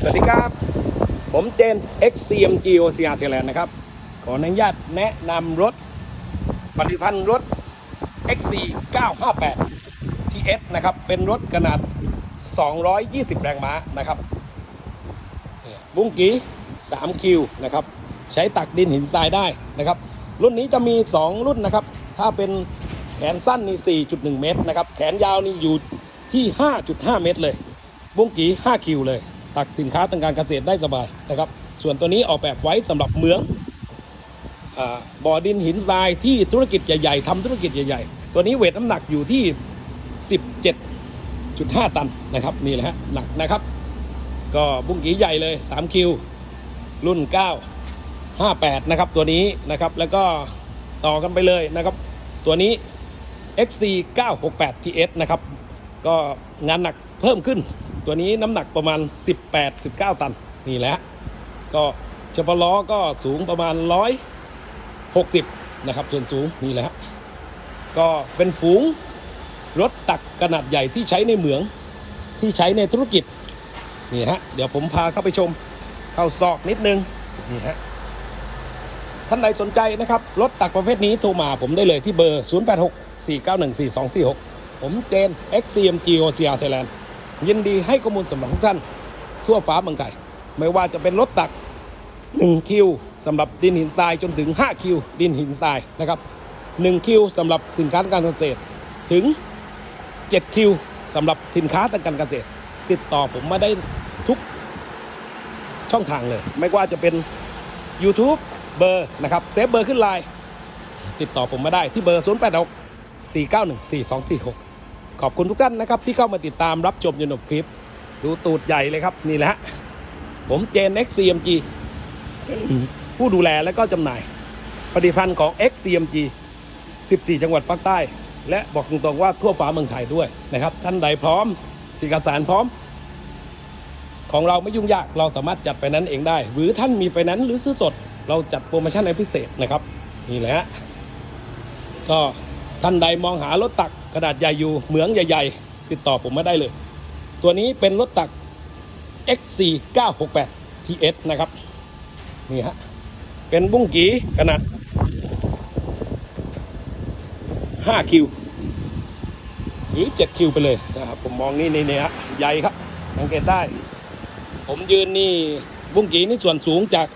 สวัสดีครับ ผมเจน XCMG OCR Thailand นะครับ ขออนุญาตแนะนำรถผลิตภัณฑ์รถ XC 958 TS นะครับ เป็นรถขนาด 220 แรงม้านะครับเนี่ยบุ้งกี3คิวนะครับ ใช้ตักดินหินทรายได้นะครับ รุ่นนี้จะมี 2 รุ่นนะครับ ถ้าเป็นแขนสั้นนี่ 4.1 เมตรนะครับ แขนยาวนี่อยู่ที่ 5.5 เมตรเลย บุ้งกี้5คิวเลย ตักสินค้าทางการเกษตรได้สบายนะครับ ส่วนตัวนี้ออกแบบไว้สำหรับเหมืองอบ่อดินหินทรายที่ธุรกิจใหญ่ๆทำธุรกิจใหญ่ๆ ตัวนี้เวทน้ำหนักอยู่ที่ 17.5 ตันนะครับนี่แหละฮะหนักนะครับ ก็บุ้งกีใหญ่เลย3คิวรุ่น 9 58 นะครับตัวนี้นะครับแล้วก็ต่อกันไปเลยนะครับ ตัวนี้ XC 968 TS นะครับ ก็งานหนักเพิ่มขึ้น ตัวนี้น้ำหนักประมาณ 18-19 ตันนี่แหละก็เฉพาะล้อก็สูงประมาณ 160 นะครับ ส่วนสูงนี่แหละก็เป็นฝูงรถตักขนาดใหญ่ที่ใช้ในเหมืองที่ใช้ในธุรกิจนี่ฮะเดี๋ยวผมพาเข้าไปชมเข้าซอกนิดนึงนี่ฮะท่านใดสนใจนะครับ รถตักประเภทนี้โทรมาผมได้เลยที่เบอร์ 086 491 4246 ผมเจน XCMG OCR Thailand ยินดีให้ข้อมูลสำหรับทุกท่าน ทั่วฟ้าเมืองไทยไม่ว่าจะเป็นรถตัก 1 คิวสำหรับดินหินทรายจนถึง 5 คิว ดินหินทรายนะครับ1คิวสำหรับสินค้าทางการเกษตรถึง 7 คิวสำหรับสินค้าทางการเกษตร ติดต่อผมมาได้ทุกช่องทางเลย ไม่ว่าจะเป็น YouTube เบอร์นะครับเซฟเบอร์ขึ้นไลน์ติดต่อผมมาได้ที่เบอร์ 0 8 6 4 9 1 4 2 4 6 ขอบคุณทุกท่านนะครับ ที่เข้ามาติดตามรับชมยนต์คลิป ดูตูดใหญ่เลยครับ นี่แหละ ผมเจน XCMG ผู้ดูแลและก็จำหน่ายผลิตภัณฑ์ของ XCMG 14 จังหวัดภาคใต้ และบอกตรงๆว่าทั่วฟ้าเมืองไทยด้วยนะครับ ท่านใดพร้อมเอกสารพร้อม ของเราไม่ยุ่งยากเราสามารถจัดไฟแนนซ์เองได้ หรือท่านมีไฟแนนซ์หรือซื้อสด เราจัดโปรโมชั่นในพิเศษนะครับ นี่แหละก็ท่านใดมองหารถตัก ขนาดใหญ่อยู่เหมืองใหญ่ ๆ ติดต่อผมมาได้เลย ตัวนี้เป็นรถตัก XC 968 TS นะครับนี่ฮะเป็นบุ้งกีขนาด 5 คิว หรือ 7 คิวไปเลยนะครับผมมองนี่ในเนี่ยฮะใหญ่ครับ สังเกตได้ ผมยืนนี่บุ้งกีนี่ส่วนสูงจาก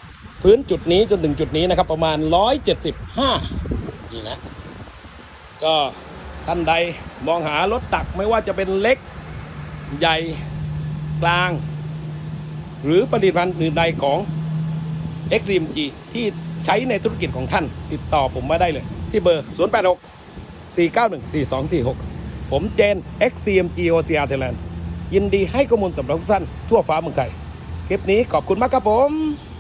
พื้นจุดนี้จนถึงจุดนี้นะครับ ประมาณ 175 นี่นะ ก็ ท่านใดมองหารถตักไม่ว่าจะเป็นเล็กใหญ่กลาง หรือผลิตภัณฑ์อื่นใดของ XCMG ที่ใช้ในธุรกิจของท่าน ติดต่อผมมาได้เลย ที่เบอร์ 086 491 4246 ผมเจน XCMG OCR Thailand ยินดีให้ข้อมูลสำหรับทุกท่านทั่วฟ้าเมืองไทย คลิปนี้ขอบคุณมากครับผม